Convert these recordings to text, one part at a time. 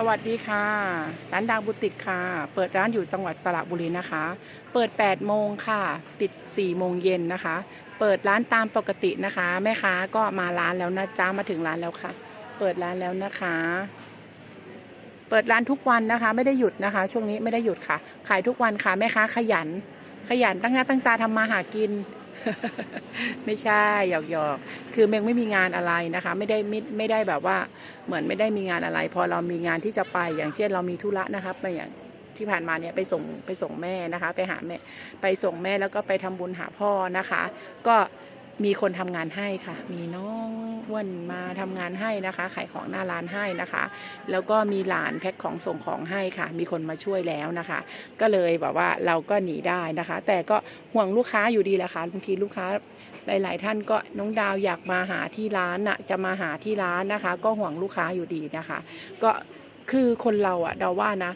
สวัสดีค่ะ ร้านดาวบุติกค่ะ เปิดร้านอยู่จังหวัดสระบุรีนะคะ เปิด 8 โมงค่ะ ปิด 4 โมงเย็นนะคะ เปิดร้านตามปกตินะคะ แม่ค้าก็มาร้านแล้วนะจ้ามาถึงร้านแล้วค่ะ เปิดร้านแล้วนะคะ เปิดร้านทุกวันนะคะ ไม่ได้หยุดนะคะ ช่วงนี้ไม่ได้หยุดค่ะ ขายทุกวันค่ะ แม่ค้าขยัน ขยันตั้งหน้าตั้งตาทำมาหากิน ไม่ใช่หยอกหยอกๆคือเมงไม่มีงานอะไรนะคะ ไม่ได้ไม่ไม่ได้แบบว่าเหมือนไม่ได้มีงานอะไร พอเรามีงานที่จะไปอย่างเช่นเรามีธุระนะครับไปอย่างที่ผ่านมาเนี่ยไปส่งไปส่งแม่นะคะ ไปหาแม่ไปส่งแม่แล้วก็ไปทำบุญหาพ่อนะคะ ก็ มีคนทำงานให้ค่ะ มีน้องอ้วนมาทำงานให้นะคะ ขายของหน้าร้านให้นะคะ แล้วก็มีหลานแพ็คของส่งของให้ค่ะ มีคนมาช่วยแล้วนะคะ ก็เลยแบบว่าเราก็หนีได้นะคะ แต่ก็ห่วงลูกค้าอยู่ดีแหละค่ะบางทีลูกค้าหลาย ๆ ท่านก็น้องดาวอยากมาหาที่ร้านน่ะจะมาหาที่ร้านนะคะ ก็ห่วงลูกค้าอยู่ดีนะคะ ก็คือคนเราอะเดาว่านะ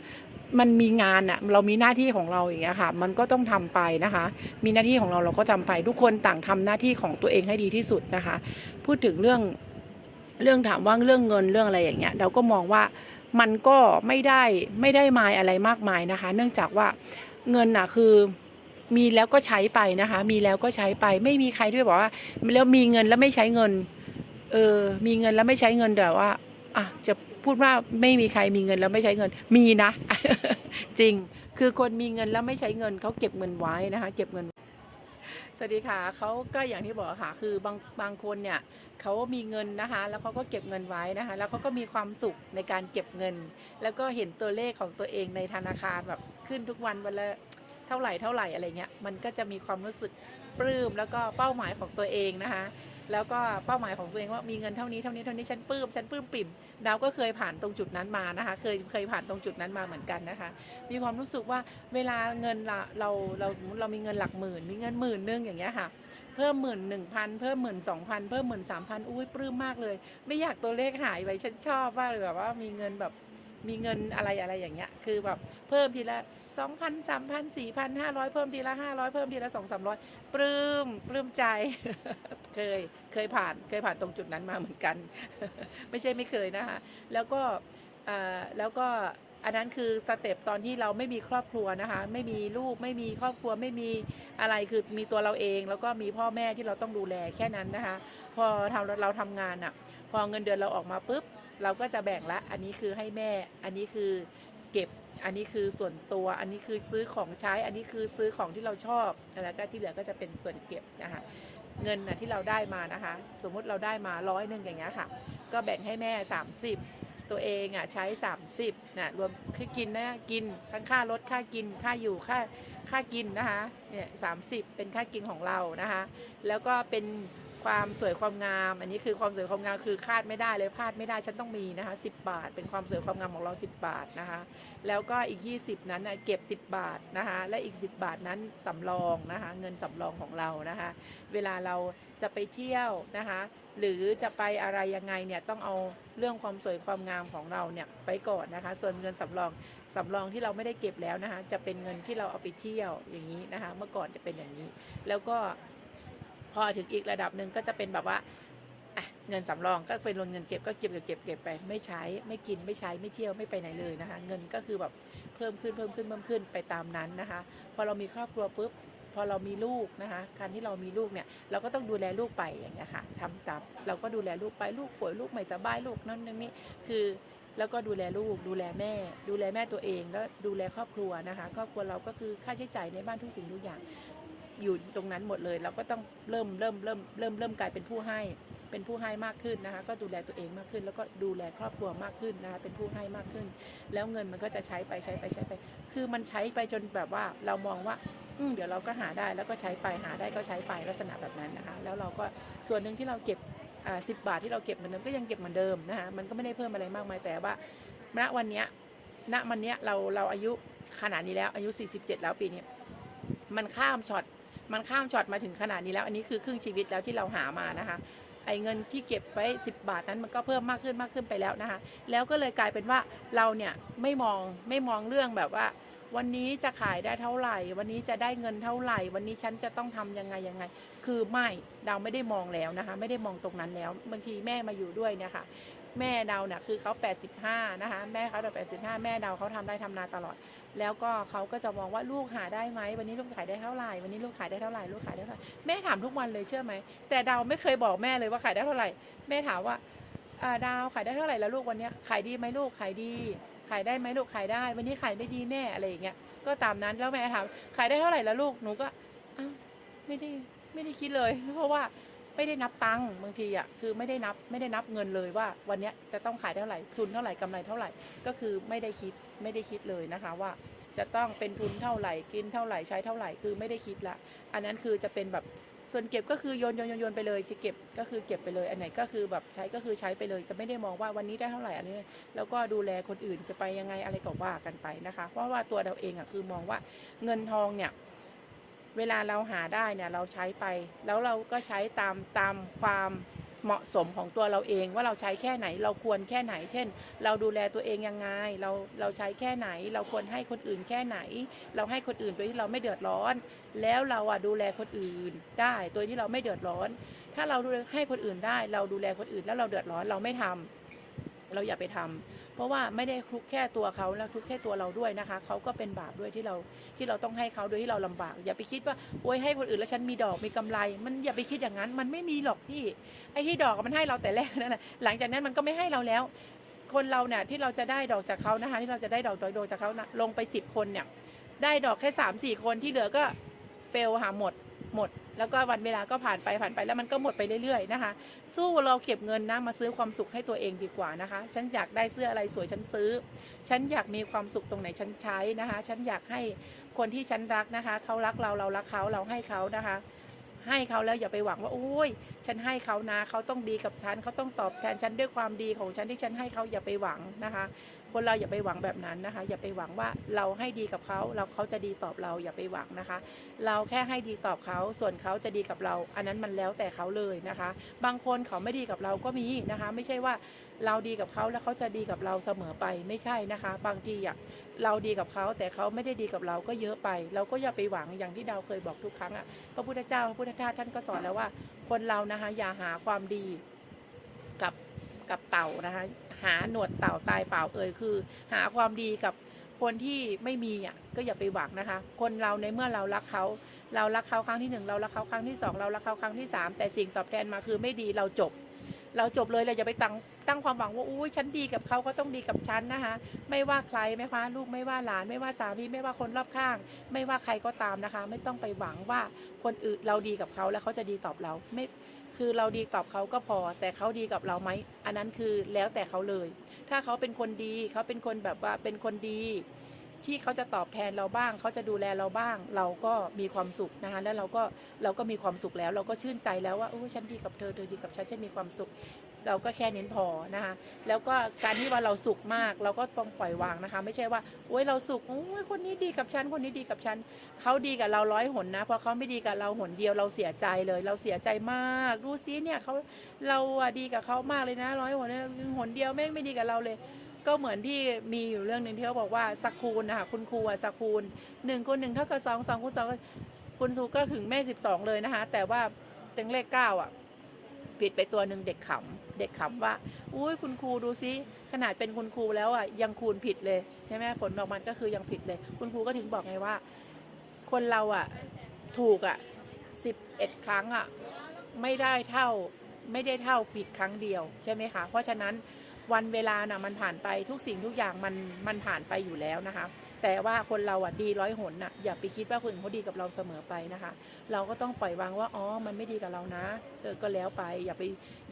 มันมีงานอะเรามีหน้าที่ของเราอย่างเงี้ยค่ะ มันก็ต้องทำไปนะคะ มีหน้าที่ของเราเราก็ทำไปทุกคนต่างทำหน้าที่ของตัวเองให้ดีที่สุดนะคะ พูดถึงเรื่องเรื่องถามว่าเรื่องเงินเรื่องอะไรอย่างเงี้ยเราก็มองว่ามันก็ไม่ได้ไม่ได้มายอะไรมากมายนะคะ เนื่องจากว่าเงินน่ะคือมีแล้วก็ใช้ไปนะคะ มีแล้วก็ใช้ไป ไม่มีใครที่บอกว่าแล้วมีเงินแล้วไม่ใช้เงิน เออ มีเงินแล้วไม่ใช้เงินแต่ว่าอะจะ พูดว่าไม่มีใครมีเงินแล้วไม่ใช้เงิน มีนะ จริง คือคนมีเงินแล้วไม่ใช้เงินเขาเก็บเงินไว้นะคะ เก็บเงิน สวัสดีค่ะเขาก็อย่างที่บอกค่ะ คือบางบางคนเนี่ยเขามีเงินนะคะ แล้วเขาก็เก็บเงินไว้นะคะ แล้วเขาก็มีความสุขในการเก็บเงิน แล้วก็เห็นตัวเลขของตัวเองในธนาคารแบบขึ้นทุกวันวันละเท่าไหร่เท่าไหร่อะไรเงี้ย มันก็จะมีความรู้สึกปลื้มแล้วก็เป้าหมายของตัวเองนะคะ แล้วก็เป้าหมายของตัวเองว่ามีเงินเท่านี้เท่านี้เท่านี้ฉันปลื้มฉันปลื้มปิ่มดาวก็เคยผ่านตรงจุดนั้นมานะคะเคยเคยผ่านตรงจุดนั้นมาเหมือนกันนะคะ มีความรู้สึกว่าเวลาเงินเราเราเราสมมติเรามีเงินหลักหมื่น มีเงินหมื่นหนึงอย่างเงี้ยค่ะเพิ่มหมื่นหนึ่งพันเพิ่มหมื่นสองพันเพิ่มหมื่นสามพันอุ้ยปลื้มมากเลย ไม่อยากตัวเลขหายไปฉันชอบมาเลยแบบว่ามีเงินแบบมีเงินอะไรอะไรอย่างเงี้ย คือแบบเพิ่มทีละ สองพันสามพันสี่พันห้าร้อยเพิ่มทีละห้าร้อยเพิ่มทีละสองสามร้อยปลื้มปลื้มใจ เคยเคยผ่านเคยผ่านตรงจุดนั้นมาเหมือนกัน ไม่ใช่ไม่เคยนะคะแล้วก็แล้วก็อันนั้นคือสเต็ปตอนที่เราไม่มีครอบครัวนะคะ ไม่มีลูกไม่มีครอบครัวไม่มีอะไรคือมีตัวเราเอง แล้วก็มีพ่อแม่ที่เราต้องดูแลแค่นั้นนะคะ พอทำเราทำงานอะ่ะ พอเงินเดือนเราออกมาปุ๊บ เราก็จะแบ่งละ อันนี้คือให้แม่ อันนี้คือเก็บ อันนี้คือส่วนตัว อันนี้คือซื้อของใช้ อันนี้คือซื้อของที่เราชอบแล้วก็ที่เหลือก็จะเป็นส่วนเก็บนะคะ เงินนะที่เราได้มานะคะ สมมุติเราได้มาร้อยหนึ่งอย่างเงี้ยค่ะ ก็แบ่งให้แม่ 30 ตัวเองอะใช้ 30นะรวมคือกินนะกินทั้งค่ารถค่ากินค่าอยู่ค่าค่ากินนะคะเนี่ยสาเป็นค่ากินของเรานะคะ แล้วก็เป็น ความสวยความงาม อันนี้คือความสวยความงามคือคาดไม่ได้เลยพลาดไม่ได้ฉันต้องมีนะคะ10บาท เป็นความสวยความงามของเรา 10 บาทนะคะ แล้วก็อีก 20 นั้นนะเก็บ 10 บาทนะคะและอีก 10 บาทนั้นสำรองนะคะเงินสำรองของเรานะคะ เวลาเราจะไปเที่ยวนะคะหรือจะไปอะไรยังไงเนี่ยต้องเอาเรื่องความสวยความงามของเราเนี่ยไปก่อนนะคะ ส่วนเงินสำรองสำรองที่เราไม่ได้เก็บแล้วนะคะจะเป็นเงินที่เราเอาไปเที่ยวอย่างนี้นะคะ เมื่อก่อนจะเป็นอย่างนี้ แล้วก็ พอถึงอีกระดับหนึ่งก็จะเป็นแบบว่าเงินสำรองก็เป็นเงินเก็บก็เก็บเก็บเก็บเก็บไป ไม่ใช้ไม่กินไม่ใช้ไม่เที่ยวไม่ไปไหนเลยนะคะ เงินก็คือแบบเพิ่มขึ้นเพิ่มขึ้นเพิ่มขึ้นไปตามนั้นนะคะ พอเรามีครอบครัวปุ๊บพอเรามีลูกนะคะการที่เรามีลูกเนี่ยเราก็ต้องดูแลลูกไปอย่างเงี้ยค่ะทำตามเราก็ดูแลลูกไปลูกป่วยลูกไม่สบายลูกนั่นนี่คือแล้วก็ดูแลลูกดูแลแม่ ดูแลแม่ตัวเอง แล้วดูแลครอบครัวนะคะ ครอบครัวเราก็คือค่าใช้จ่ายในบ้านทุกสิ่งทุกอย่าง อยู่ตรงนั้นหมดเลย เราก็ต้องเริ่มเริ่มเริ่มเริ่มเริ่มกลายเป็นผู้ให้ เป็นผู้ให้มากขึ้นนะคะ ก็ดูแลตัวเองมากขึ้น แล้วก็ดูแลครอบครัวมากขึ้นนะคะ เป็นผู้ให้มากขึ้น แล้วเงินมันก็จะใช้ไปใช้ไปใช้ไป คือมันใช้ไปจนแบบว่าเรามองว่าอืเดี๋ยวเราก็หาได้แล้วก็ใช้ไปหาได้ก็ใช้ไปลักษณะแบบนั้นนะคะ แล้วเราก็ส่วนหนึ่งที่เราเก็บสิบาทที่เราเก็บเหมือนเดิมก็ยังเก็บเหมือนเดิมนะคะมันก็ไม่ได้เพิ่มอะไรมากมายแต่ว่าณวันเนี้ยณวันเนี้ยเราเราอายุขนาดนี้แล้วอายุ 47 แล้วปีนี้มันข้ามช็อต มันข้ามช็อตมาถึงขนาดนี้แล้ว อันนี้คือครึ่งชีวิตแล้วที่เราหามานะคะ ไอ้เงินที่เก็บไว้ 10 บาทนั้นมันก็เพิ่มมากขึ้นมากขึ้นไปแล้วนะคะ แล้วก็เลยกลายเป็นว่าเราเนี่ยไม่มองไม่มองเรื่องแบบว่า วันนี้จะขายได้เท่าไหร่ วันนี้จะได้เงินเท่าไหร่ วันนี้ฉันจะต้องทำยังไงยังไง คือไม่เราไม่ได้มองแล้วนะคะ ไม่ได้มองตรงนั้นแล้วบางทีแม่มาอยู่ด้วยเนี่ยค่ะ แม่ดาวเนี่ยคือเขา85นะคะแม่เขาเดา85 แม่ดาวเขาทำได้ทำนาตลอด แล้วก็เขาก็จะมองว่าลูกหาได้ไหมวันนี้ลูกขายได้เท่าไหร่วันนี้ลูกขายได้เท่าไหร่ลูกขายได้เท่าไหร่แม่ถามทุกวันเลยเชื่อไหมแต่ดาวไม่เคยบอกแม่เลยว่าขายได้เท่าไหร่ แม่ถามว่าาดาวขายได้เท่าไหร่แล้วลูกวันนี้ขายดีไหมลูกขายดีขายได้ไหมลูกขายได้ วันนี้ขายไม่ดีแม่อะไรอย่างเงี้ยก็ตามนั้นแล้วแม่ถามขายได้เท่าไหร่แล้วลูกหนูก็อ้าวไม่ได้ไม่ได้คิดเลย เพราะว่า ไม่ได้นับตังค์บางทีอะคือไม่ได้นับไม่ได้นับเงินเลยว่าวันนี้จะต้องขายเท่าไหร่ทุนเท่าไหร่กำไรเท่าไหร่ก็คือไม่ได้คิดไม่ได้คิดเลยนะคะว่า จะต้องเป็นทุนเท่าไหร่กินเท่าไหร่ใช้เท่าไหร่คือไม่ได้คิดละ อันนั้นคือจะเป็นแบบส่วนเก็บก็คือโยนโยนโยนโยนไปเลยจะเก็บก็คือเก็บไปเลย อันไหนก็คือแบบใช้ก็คือใช้ไปเลย จะไม่ได้มองว่าวันนี้ได้เท่าไหร่อันนี้ แล้วก็ดูแลคนอื่นจะไปยังไงอะไรก็ว่ากันไปนะคะ เพราะว่าตัวเราเองอะคือมองว่าเงินทองเนี่ย เวลาเราหาได้เนี่ยเราใช้ไป แล้วเราก็ใช้ตามตามความเหมาะสมของตัวเราเองว่าเราใช้แค่ไหน เราควรแค่ไหน เช่น เราดูแลตัวเองยังไง เราเราใช้แค่ไหน เราควรให้คนอื่นแค่ไหน เราให้คนอื่นโดยที่เราไม่เดือดร้อน แล้วเราอะดูแลคนอื่นได้โดยที่เราไม่เดือดร้อน ถ้าเราดูให้คนอื่นได้ เราดูแลคนอื่นแล้วเราเดือดร้อนเราไม่ทำเราอย่าไปทำ เพราะว่าไม่ได้ทุกแค่ตัวเขาแล้วทุกแค่ตัวเราด้วยนะคะเขาก็เป็นบาปด้วยที่เราที่เราต้องให้เขาโดยที่เราลำบาก อย่าไปคิดว่าโอ้ยให้คนอื่นแล้วฉันมีดอกมีกำไร มันอย่าไปคิดอย่างนั้น มันไม่มีหรอกพี่ไอ้ที่ดอกมันให้เราแต่แรกนั่นแหละหลังจากนั้นมันก็ไม่ให้เราแล้ว คนเราเนี่ยที่เราจะได้ดอกจากเขานะคะที่เราจะได้ดอกโดยจากเขานะลงไปสิบคนเนี่ยได้ดอกแค่สามสี่คนที่เหลือก็เฟลหาหมดหมด แล้วก็วันเวลาก็ผ่านไปผ่านไปแล้วมันก็หมดไปเรื่อยๆนะคะ สู้เราเก็บเงินนะมาซื้อความสุขให้ตัวเองดีกว่านะคะ ฉันอยากได้เสื้ออะไรสวยฉันซื้อ ฉันอยากมีความสุขตรงไหนฉันใช้นะคะ ฉันอยากให้คนที่ฉันรักนะคะเขารักเราเรารักเขาเราให้เขานะคะให้เขาแล้วอย่าไปหวังว่าโอ้ยฉันให้เขานะเขาต้องดีกับฉันเขาต้องตอบแทนฉันด้วยความดีของฉันที่ฉันให้เขาอย่าไปหวังนะคะ คนเราอย่าไปหวังแบบนั้นนะคะ อย่าไปหวังว่าเราให้ดีกับเขาเราเขาจะดีตอบเราอย่าไปหวังนะคะ เราแค่ให้ดีตอบเขาส่วนเขาจะดีกับเรา อันนั้นมันแล้วแต่เขาเลยนะคะ บางคนเขาไม่ดีกับเราก็มีนะคะ ไม่ใช่ว่าเราดีกับเขาแล้วเขาจะดีกับเราเสมอไปไม่ใช่นะคะ บางทีอะเราดีกับเขาแต่เขาไม่ได้ดีกับเราก็เยอะไป เราก็อย่าไปหวังอย่างที่ดาวเคยบอกทุกครั้งอะพระพุทธเจ้าพระพุทธทาสท่านก็สอนแล้วว่า คนเรานะคะอย่าหาความดีกับกับเต่านะคะ หาหนวดเต่าตายเปล่าเอ่ยคือ หาความดีกับคนที่ไม่มีอะก็อย่าไปหวังนะคะ คนเราในเมื่อเรารักเขาเรารักเขาครั้งที่หนึ่งเรารักเขาครั้งที่สองเรารักเขาครั้งที่สามแต่สิ่งตอบแทนมาคือไม่ดีเราจบ เราจบเลยเราอย่าไปตั้งตั้งความหวังว่าอุ้ยฉันดีกับเขาเขาต้องดีกับฉันนะคะ ไม่ว่าใครไม่ว่าลูกไม่ว่าหลาน ไม่ว่าสามีไม่ว่าคนรอบข้าง ไม่ว่าใครก็ตามนะคะ ไม่ต้องไปหวังว่าคนอื่นเราดีกับเขาแล้วเขาจะดีตอบเราไม่ คือเราดีกับเขาก็พอ แต่เขาดีกับเราไหมอันนั้นคือแล้วแต่เขาเลย ถ้าเขาเป็นคนดีเขาเป็นคนแบบว่าเป็นคนดี ที่เขาจะตอบแทนเราบ้าง เขาจะดูแลเราบ้าง เราก็มีความสุขนะคะแล้วเราก็เราก็มีความสุขแล้ว เราก็ชื่นใจแล้วว่าโอ้ฉันดีกับเธอเธอดีกับฉันฉันมีความสุข เราก็แค่เน้นพอนะคะแล้วก็การที่ว่าเราสุขมาก เราก็ต้องปล่อยวางนะคะ ไม่ใช่ว่าโอ้ยเราสุขโอ้ยคนนี้ดีกับฉันคนนี้ดีกับฉันเขาดีกับเราร้อยหนนะพอเขาไม่ดีกับเราหนเดียวเราเสียใจเลย เราเสียใจมากดูซิเนี่ยเขาเราดีกับเขามากเลยนะร้อยหนเนี่ยหนเดียวแม่งไม่ดีกับเราเลย ก็เหมือนที่มีอยู่เรื่องหนึ่งที่เขาบอกว่าสักคูณนะคะคุณครูอะสักคูณหนึ่งคูณหนึ่งเท่ากับสองสองคูณสองคุณครูก็ถึงแม่สิบสองเลยนะคะ แต่ว่าเป็นเลขเก้าอะผิดไปตัวหนึ่งเด็กขำเด็กขำว่าอุ้ยคุณครูดูซิขนาดเป็นคุณครูแล้วอะยังคูณผิดเลยใช่ไหมผลออกมันก็คือยังผิดเลย คุณครูก็ถึงบอกไงว่า คนเราอะถูกอะสิบเอ็ดครั้งอะไม่ได้เท่าไม่ได้เท่าผิดครั้งเดียวใช่ไหมคะเพราะฉะนั้น วันเวลาน่ะมันผ่านไปทุกสิ่งทุกอย่างมันมันผ่านไปอยู่แล้วนะคะ แต่ว่าคนเราอะดีร้อยหนน่ะอย่าไปคิดว่าคนอื่นเขาดีกับเราเสมอไปนะคะ เราก็ต้องปล่อยวางว่าอ๋อมันไม่ดีกับเรานะเออก็แล้วไปอย่าไป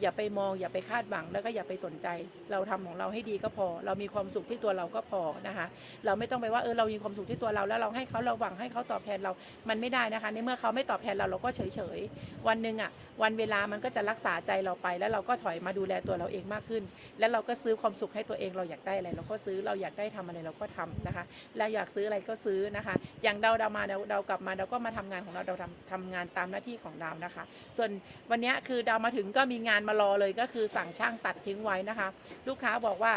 อย่าไปมองอย่าไปคาดหวังแล้วก็อย่าไปสนใจ เราทำของเราให้ดีก็พอ เรามีความสุขที่ตัวเราก็พอนะคะ เราไม่ต้องไปว่าเออเรามีความสุขที่ตัวเราแล้วเราให้เขาเราหวังให้เขาตอบแทนเรา มันไม่ได้นะคะในเมื่อเขาไม่ตอบแทนเราเราก็เฉยเฉยๆวันหนึ่งอะวันเวลามันก็จะรักษาใจเราไป แล้วเราก็ถอยมาดูแลตัวเราเองมากขึ้น แล้วเราก็ซื้อความสุขให้ตัวเองเราอยากได้อะไรเราก็ซื้อเราอยากได้ทำอะไรเราก็ทำนะคะเราอยากซื้ออะไรก็ซื้อนะคะ อย่างเราเรามาเราเรากลับมาเราก็มาทำงานของเราเราทำทำงานตามหน้าที่ของเรานะคะ ส่วนวันนี้คือดาวมาถึงก็มีงานมารอเลยก็คือสั่งช่างตัดทิ้งไว้นะคะ ลูกค้าบอกว่า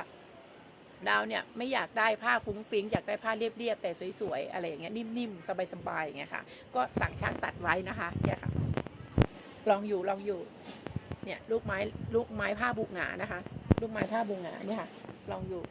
ดาวเนี่ยไม่อยากได้ผ้าฟุ้งฟิ้งอยากได้ผ้าเรียบๆแต่สวยๆอะไรอย่างเงี้ยนิ่มๆสบายๆอย่างเงี้ยค่ะ ก็สั่งช่างตัดไว้นะคะเนี่ยค่ะ ลองอยู่ลองอยู่ เนี่ยลูกไม้ลูกไม้ผ้าบุกหงานะคะ ลูกไม้ท่าบูงาเนี่ยค่ะ ลองอยู่